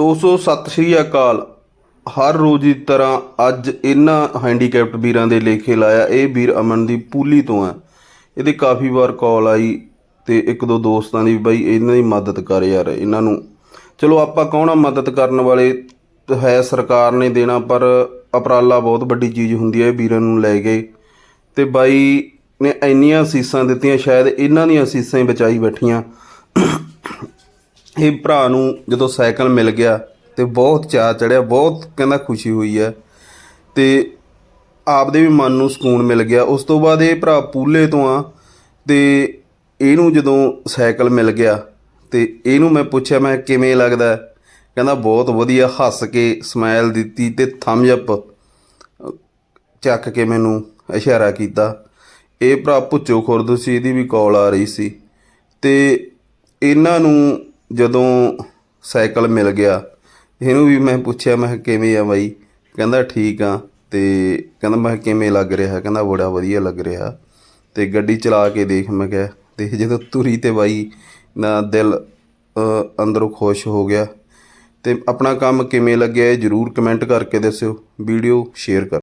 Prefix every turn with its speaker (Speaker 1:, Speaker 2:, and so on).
Speaker 1: ਦੋਸਤੋ ਸਤਿ ਸ਼੍ਰੀ ਅਕਾਲ। ਹਰ ਰੋਜ਼ ਦੀ ਤਰ੍ਹਾਂ ਅੱਜ ਇਹਨਾਂ ਹੈਂਡੀਕੈਪਟ ਵੀਰਾਂ ਦੇ ਲੇਖੇ ਲਾਇਆ। ਇਹ ਵੀਰ ਅਮਨਦੀਪ ਪੂਲੀ ਤੋਂ ਆ ਇਹਦੇ ਕਾਫੀ ਵਾਰ ਕਾਲ ਆਈ ਤੇ ਇੱਕ ਦੋ ਦੋਸਤਾਂ ਦੀ ਵੀ ਬਈ ਇਹਨਾਂ ਦੀ ਮਦਦ ਕਰ ਯਾਰ ਇਹਨਾਂ ਨੂੰ। ਚਲੋ ਆਪਾਂ ਕੌਣ ਆ ਮਦਦ ਕਰਨ ਵਾਲੇ? ਹੈ ਸਰਕਾਰ ਨੇ ਦੇਣਾ, ਪਰ ਅਪਰਾਲਾ ਬਹੁਤ ਵੱਡੀ ਚੀਜ਼ ਹੁੰਦੀ ਹੈ ਇਹ ਵੀਰਾਂ ਨੂੰ ਲੈ ਗਏ ਤੇ ਬਾਈ ਨੇ ਇੰਨੀਆਂ ਸੀਸਾਂ ਦਿੱਤੀਆਂ, ਸ਼ਾਇਦ ਇਹਨਾਂ ਦੀਆਂ ਸੀਸਾਂ ਹੀ ਬਚਾਈ ਬੈਠੀਆਂ। ਇਹ ਭਰਾ ਨੂੰ ਜਦੋਂ ਸਾਈਕਲ ਮਿਲ ਗਿਆ ਤੇ ਬਹੁਤ ਚਾਅ ਚੜਿਆ, ਬਹੁਤ ਕਹਿੰਦਾ ਖੁਸ਼ੀ ਹੋਈ ਹੈ ਤੇ ਆਪਦੇ ਵੀ ਮਨ ਨੂੰ ਸਕੂਨ ਮਿਲ ਗਿਆ। ਉਸ ਤੋਂ ਬਾਅਦ ਇਹ ਭਰਾ ਪੂਲੇ ਤੋਂ ਆ ਤੇ ਇਹਨੂੰ ਜਦੋਂ ਸਾਈਕਲ ਮਿਲ ਗਿਆ ਤੇ ਇਹਨੂੰ ਮੈਂ ਪੁੱਛਿਆ, ਮੈਂ ਕਿਵੇਂ ਲੱਗਦਾ? ਕਹਿੰਦਾ, ਬਹੁਤ ਵਧੀਆ, ਹੱਸ ਕੇ ਸਮਾਈਲ ਦਿੱਤੀ ਤੇ ਥੰਬਸ ਅਪ ਚੱਕ ਕੇ ਮੈਨੂੰ ਇਸ਼ਾਰਾ ਕੀਤਾ। ਇਹ ਭਰਾ ਭੁੱਚੋ ਖੁਰਦ ਸੀ, ਇਹਦੀ ਵੀ ਕਾਲ ਆ ਰਹੀ ਸੀ ਤੇ ਇਹਨਾਂ ਨੂੰ ਜਦੋਂ ਸਾਈਕਲ ਮਿਲ ਗਿਆ, ਇਹਨੂੰ ਵੀ ਮੈਂ ਪੁੱਛਿਆ, ਮੈਂ ਕਿਹਾ, ਕਿਵੇਂ ਆ ਬਾਈ? ਕਹਿੰਦਾ, ਠੀਕ ਆ। ਤੇ ਕਹਿੰਦਾ, ਮੈਂ ਕਿਵੇਂ ਲੱਗ ਰਿਹਾ? ਕਹਿੰਦਾ, ਬੜਾ ਵਧੀਆ ਲੱਗ ਰਿਹਾ। ਤੇ ਗੱਡੀ ਚਲਾ ਕੇ ਦੇਖ, ਮੈਂ ਕਿਹਾ ਤੇ ਜਦੋਂ ਤੁਰੀ ਤੇ ਬਾਈ ਨਾ ਦਿਲ ਅੰਦਰੋਂ ਖੁਸ਼ ਹੋ ਗਿਆ। ਤੇ ਆਪਣਾ ਕੰਮ ਕਿਵੇਂ ਲੱਗਿਆ, ਇਹ ਜਰੂਰ ਕਮੈਂਟ ਕਰਕੇ ਦੱਸਿਓ। ਵੀਡੀਓ ਸ਼ੇਅਰ ਕਰੋ